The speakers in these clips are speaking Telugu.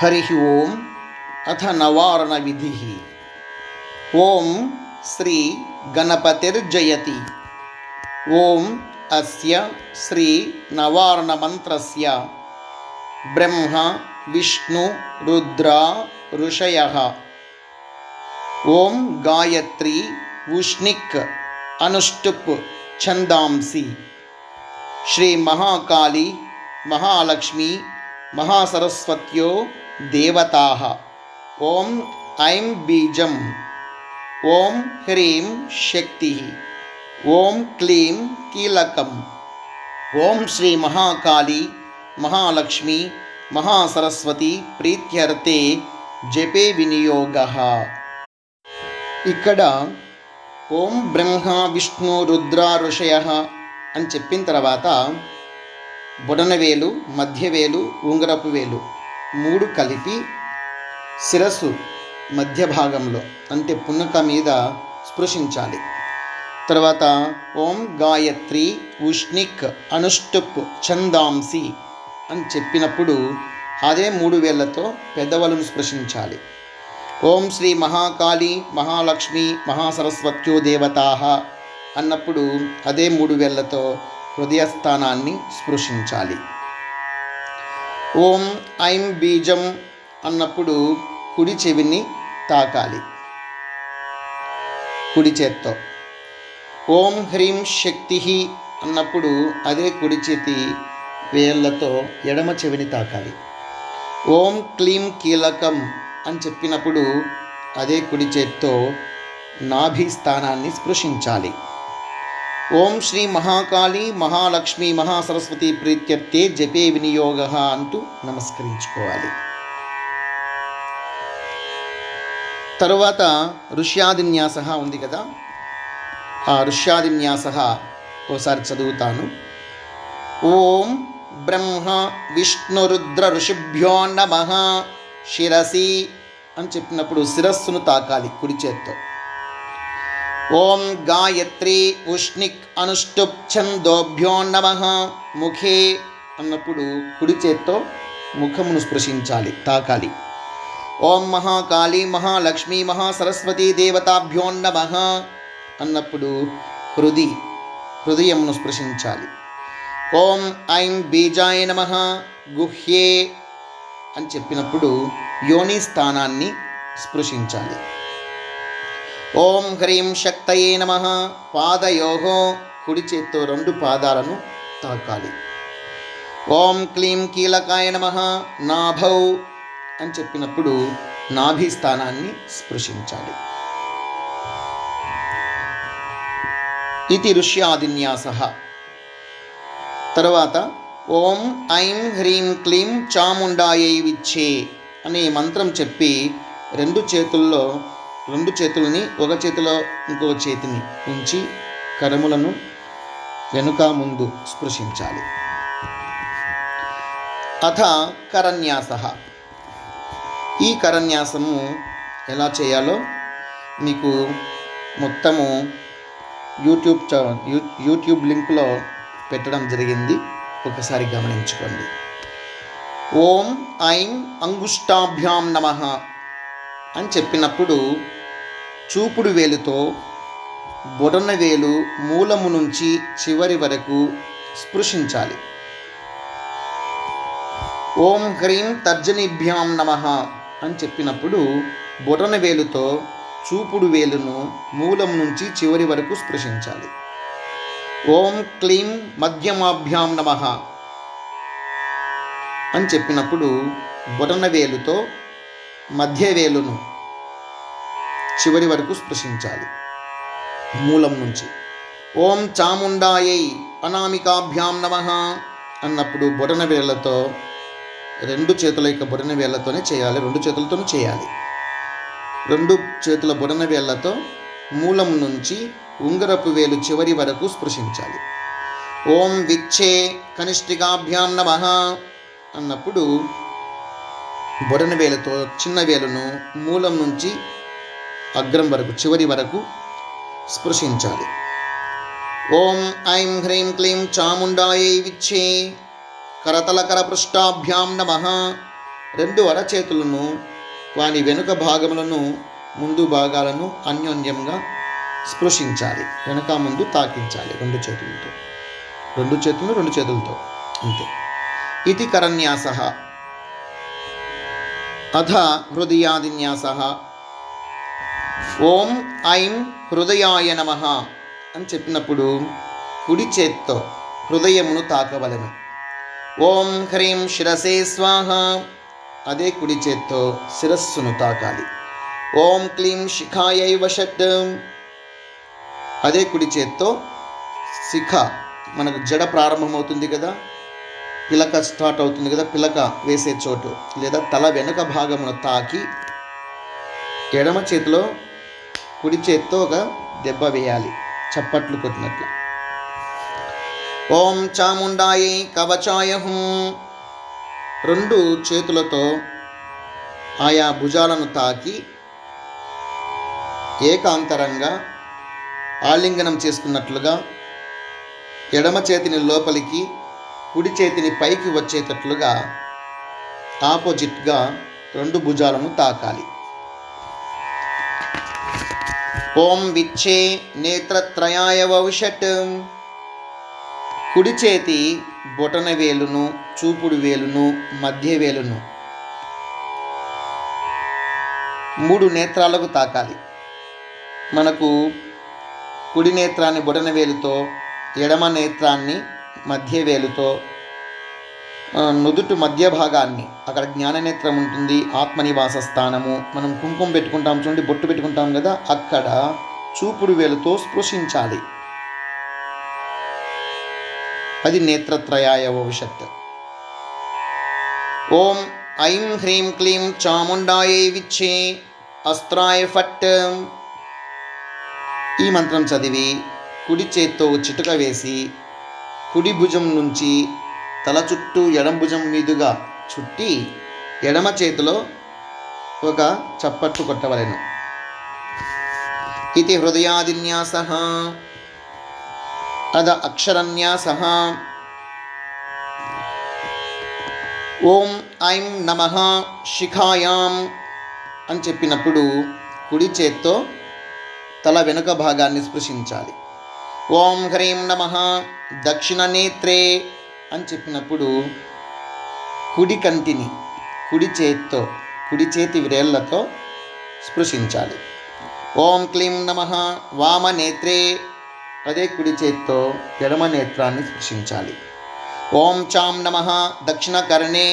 हरिः ओम् अथ नवारणविधिः। ॐ श्रीगणपतिर्जयति ॐ अस्य श्रीनवारणमन्त्रस्य ब्रह्मा विष्णुरुद्रा ऋषयः। ॐ गायत्री उष्णिक् अनुष्टुप् छन्दांसि। श्रीमहाकाली महालक्ष्मी महासरस्वत्यो దేవతా. ఓం ఐం బీజం. ఓం హ్రీం శక్తి. ఓం క్లీం కీలకం. ఓం శ్రీ మహాకాళి మహాలక్ష్మి మహాసరస్వతి ప్రీత్యర్థే జపే వినియోగ. ఇక్కడ ఓం బ్రహ్మ విష్ణు రుద్ర ఋషయ అని చెప్పిన తర్వాత బుడనవేలు మధ్యవేలు ఉంగరపు వేలు. మూడు కలిపి శిరస్సు మధ్య భాగంలో అంటే పున్నక మీద స్పృశించాలి. తర్వాత ఓం గాయత్రి ఉష్ణిక్ అనుష్టుప్ ఛందాంసి అని చెప్పినప్పుడు అదే మూడు వేళ్ళతో పెద్దవలను స్పృశించాలి. ఓం శ్రీ మహాకాళి మహాలక్ష్మి మహాసరస్వత్యో దేవతా అన్నప్పుడు అదే మూడు వేళ్ళతో హృదయస్థానాన్ని స్పృశించాలి. ఓం ఐం బీజం అన్నప్పుడు కుడి చెవిని తాకాలి. కుడి చేత్తో. ఓం హ్రీం శక్తి అన్నప్పుడు అదే కుడి చేతి వేళ్ళతో ఎడమ చెవిని తాకాలి. ఓం క్లీం కీలకం అని చెప్పినప్పుడు అదే కుడి చేత్తో నాభి స్థానాన్ని స్పృశించాలి. ఓం శ్రీ మహాకాళి మహాలక్ష్మి మహాసరస్వతి ప్రీత్యర్థే జపే వినియోగ అంటూ నమస్కరించుకోవాలి. తరువాత ఋష్యాదిన్యాస ఉంది కదా. ఆ ఋష్యాదిన్యాస ఓసారి చదువుతాను. ఓం బ్రహ్మ విష్ణురుద్ర ఋషిభ్యో నమ శిరసి అని చెప్పినప్పుడు శిరస్సును తాకాలి కుడి చేత్తో. ఓం గాయత్రి ఉష్ణిక్ అనుష్టుప్ ఛందోభ్యో నమ. ముఖే అన్నప్పుడు కుడి చేత్తో ముఖమును స్పృశించాలి తాకాలి. ఓం మహాకాళీ మహాలక్ష్మి మహాసరస్వతి దేవతాభ్యో నమ అన్నప్పుడు హృది హృదయమును స్పృశించాలి. ఓం ఐం బీజాయ నమ గుహ్యే అని చెప్పినప్పుడు యోని స్థానాన్ని స్పృశించాలి. ఓం హ్రీం శక్తయే నమ. పాదయో కుడి చేత్తో రెండు పాదాలను తాకాలి. ఓం క్లీం కీలకాయ నమ. నాభౌ అని చెప్పినప్పుడు నాభి స్థానాన్ని స్పృశించాలి. ఇది ఋష్యాదిన్యాస. తర్వాత ఓం ఐం హ్రీం క్లీం చాముండాయై విచ్చే అనే మంత్రం చెప్పి రెండు చేతుల్లో రెండు చేతులని ఒక చేతిలో ఇంకో చేతిని ఉంచి కరములను వెనుక ముందు స్పృశించాలి. అథ కరన్యాస. ఈ కరన్యాసము ఎలా చేయాలో మీకు మొత్తము యూట్యూబ్ యూ- యూట్యూబ్ లింక్లో పెట్టడం జరిగింది. ఒకసారి గమనించుకోండి. ఓం ఐం అంగుష్టాభ్యాం నమ అని చెప్పినప్పుడు చూపుడు వేలుతో బొడన వేలు మూలము నుంచి చివరి వరకు స్పృశించాలి. ఓం హ్రీం తర్జనీభ్యాం నమ అని చెప్పినప్పుడు బొటన వేలుతో చూపుడు వేలును మూలం నుంచి చివరి వరకు స్పృశించాలి. ఓం క్లీం మధ్యమాభ్యాం నమ అని చెప్పినప్పుడు బొటన వేలుతో మధ్య వేలును చివరి వరకు స్పృశించాలి. మూలం నుంచి. ఓం చాముండాయై అనామికాభ్యాం నమ అన్నప్పుడు బొటన వేళ్ళతో రెండు చేతుల యొక్క బొటన వేళ్ళతోనే చేయాలి రెండు చేతులతోనే చేయాలి. రెండు చేతుల బొటన వేళ్ళతో మూలం నుంచి ఉంగరపు వేలు చివరి వరకు స్పృశించాలి. ఓం విచ్చే కనిష్ఠికాభ్యాం నమ అన్నప్పుడు బొడన వేలతో చిన్న వేలును మూలం నుంచి అగ్రం వరకు చివరి వరకు స్పృశించాలి. ఓం ఐం హ్రీం క్లీం చాముండాయై విచ్చే కరతలకర పృష్టాభ్యాం నమ. రెండు అరచేతులను వాని వెనుక భాగములను ముందు భాగాలను అన్యోన్యంగా స్పృశించాలి. వెనక ముందు తాకించాలి రెండు చేతులతో. రెండు చేతులు రెండు చేతులతో. అంతే. ఇది కరన్యాస. అథ హృదయాదిన్యాస. ఓం ఐం హృదయాయ నమ అని చెప్పినప్పుడు కుడి చేత్తో హృదయమును తాకవలెను. ఓం హ్రీం శిరసే స్వాహ అదే కుడి చేత్తో శిరస్సును తాకాలి. ఓం క్లీం శిఖాయై వషట్ అదే కుడి చేత్తో శిఖ మనకు జడ ప్రారంభమవుతుంది కదా పిలక స్టార్ట్ అవుతుంది కదా పిలక వేసే చోటు లేదా తల వెనుక భాగమును తాకి ఎడమ చేతిలో కుడి చేత్తో ఒక దెబ్బ వేయాలి చప్పట్లు కొట్టినట్లు. ఓం చాముండాయి కవచాయ రెండు చేతులతో ఆయా భుజాలను తాకి ఏకాంతరంగా ఆలింగనం చేసుకున్నట్లుగా ఎడమ చేతిని లోపలికి కుడి చేతిని పైకి వచ్చేటట్లుగా ఆపోజిట్గా రెండు భుజాలను తాకాలి. ఓం విచ్చే నేత్రత్రయాయ వౌషట్. కుడి చేతి బొటన వేలును చూపుడు వేలును మధ్య వేలును. మూడు నేత్రాలకు తాకాలి. మనకు కుడి నేత్రాన్ని బొటన వేలుతో ఎడమ నేత్రాన్ని మధ్య వేలుతో నుదుటి మధ్య భాగాన్ని. అక్కడ జ్ఞాననేత్రం ఉంటుంది ఆత్మనివాస స్థానము. మనం కుంకుమ పెట్టుకుంటాం చూడండి బొట్టు పెట్టుకుంటాం కదా అక్కడ చూపుడు వేలుతో స్పృశించాలి. అది నేత్రత్రయాయ భవిష్యత్ ఓం ఐం హ్రీం క్లీం చాముండాయే విచ్చే అస్త్రాయ ఫట్. ఈ మంత్రం చదివి కుడి చేత్తో చిటుక వేసి కుడి భుజం నుంచి తల చుట్టూ ఎడం భుజం మీదుగా చుట్టి ఎడమ చేతిలో ఒక చప్పట్టు కొట్టవలెను. ఇది హృదయాదిన్యాస అద అక్షరన్యాస. ఓం ఐం నమ శిఖాయాం అని చెప్పినప్పుడు కుడి చేత్తో తల వెనుక భాగాన్ని స్పృశించాలి. ఓం హ్రీం నమ దక్షిణ నేత్రే అని చెప్పినప్పుడు కుడి కంటిని కుడి చేతితో కుడి చేతి వ్రేళ్ళతో స్పృశించాలి. ఓం క్లీం నమ వామనేత్రే అదే కుడి చేతితో ఎడమ నేత్రాన్ని స్పృశించాలి. ఓం చాం నమ దక్షిణకర్ణే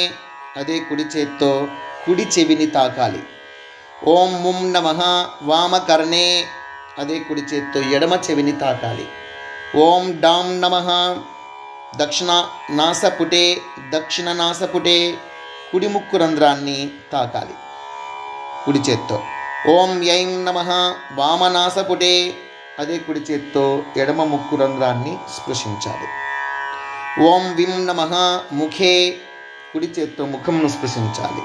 అదే కుడి చేతితో కుడి చెవిని తాకాలి. ఓం ముం నమ వామకర్ణే అదే కుడి చేత్తో ఎడమ చెవిని తాకాలి. ఓం డాం నమ దక్షిణ నాసపుటే దక్షిణ నాసపుటే కుడి ముక్కు రంధ్రాన్ని తాకాలి. కుడి చేత్తో. ఓం యైం నమ వామనాసపుటే అదే కుడి చేత్తో ఎడమ ముక్కు రంధ్రాన్ని స్పృశించాలి. ఓం విం నమ ముఖే. కుడి చేత్తో ముఖంను స్పృశించాలి.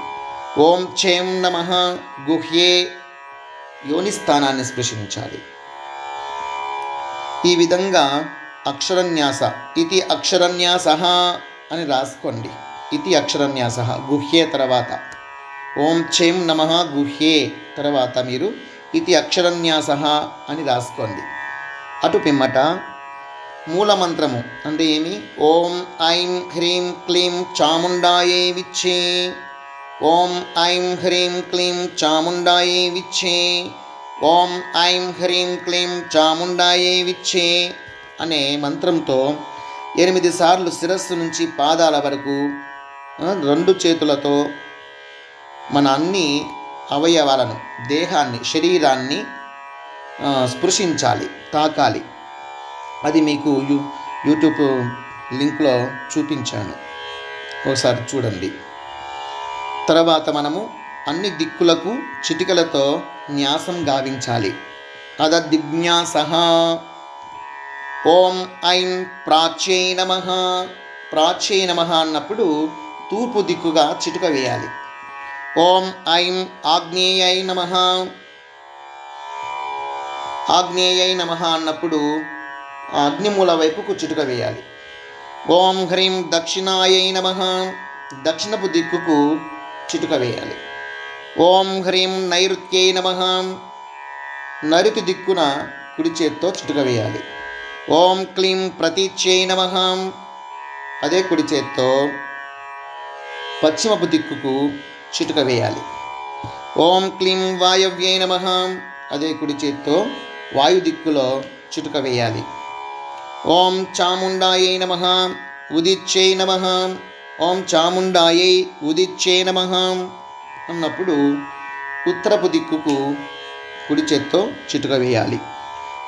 ఓం ఛేం నమ గుహ్యే. యోని స్థానాన్ని స్పృశించాలి. ఈ విధంగా అక్షరన్యాస. ఇది అక్షరన్యాస అని రాసుకోండి. ఇది అక్షరన్యాస. గుహ్యే తర్వాత. ఓం చేం నమ గుహ్యే తర్వాత మీరు ఇది అక్షరన్యాస అని రాసుకోండి. అటు పిమ్మట మూలమంత్రము అంటే ఏమి? ఓం ఐం హ్రీం క్లీం చాముండాయే విచ్చే. ఓం ఐం హ్రీం క్లీం చాముండాయే విచ్చే. ఓం ఐం హ్రీం క్లీం చాముండాయే విచ్చే. అనే మంత్రంతో ఎనిమిది సార్లు శిరస్సు నుంచి పాదాల వరకు రెండు చేతులతో మన అన్ని అవయవాలను దేహాన్ని శరీరాన్ని స్పృశించాలి తాకాలి. అది మీకు యూ యూట్యూబ్ లింక్లో చూపించాను. ఒకసారి చూడండి. తర్వాత మనము అన్ని దిక్కులకు చిటికలతో న్యాసం గావించాలి. అద దిగ్న్యాస ఓం ఐం ప్రాచ్యై నమ. ప్రాచ్యై నమ అన్నప్పుడు తూర్పు దిక్కుగా చిటుక వేయాలి. ఓం ఐం ఆగ్నేయై నమ. ఆగ్నేయై నమ అన్నప్పుడు అగ్నిమూల వైపుకు చిటుక వేయాలి. ఓం హ్రీం దక్షిణాయై నమ. దక్షిణపు దిక్కుకు చిటుక వేయాలి. ఓం హ్రీం నైరుత్యై నమ. నైరుతి దిక్కున కుడి చేత్తో చిటుక వేయాలి. ఓం క్లీం ప్రతీచ్యై నమ. అదే కుడి చేత్తో పశ్చిమపు దిక్కుకు చిటుక వేయాలి. ఓం క్లీం వాయవ్యై నమ. అదే కుడి చేత్తో వాయు దిక్కులో చిటుక వేయాలి. ఓం చాముండాయై నమ. ఉదిచ్చై నమ. ఓం చాముండాయై ఉదిచ్చే నమ. అన్నప్పుడు ఉత్తరపు దిక్కుకు కుడి చేత్తో చిటుక వేయాలి.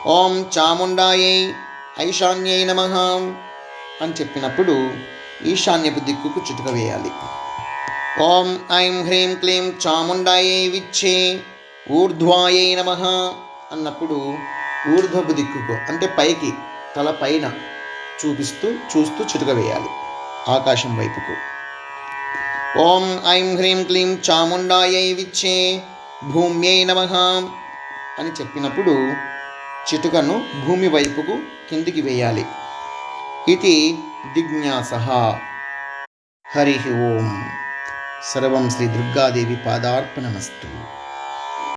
ఓం చాముండాయై ఐశాన్యై నమ అని చెప్పినప్పుడు ఈశాన్యపు దిక్కుకు చిటుక వేయాలి. ఓం ఐం హ్రీం క్లీం చాముండాయే విచ్చే ఊర్ధ్వాయై నమ అన్నప్పుడు ఊర్ధ్వపు దిక్కుకు అంటే పైకి తల పైన చూపిస్తూ చూస్తూ చిటుక వేయాలి ఆకాశం వైపుకు. ఓం ఐం హ్రీం క్లీం చాముండాయై విచ్చే భూమ్యై నమ అని చెప్పినప్పుడు చిటుకను భూమి వైపుకు కిందికి వేయాలి. ఇది జిజ్ఞాస. హరి ఓం. సర్వం శ్రీ దుర్గాదేవి పాదార్పణమస్తు.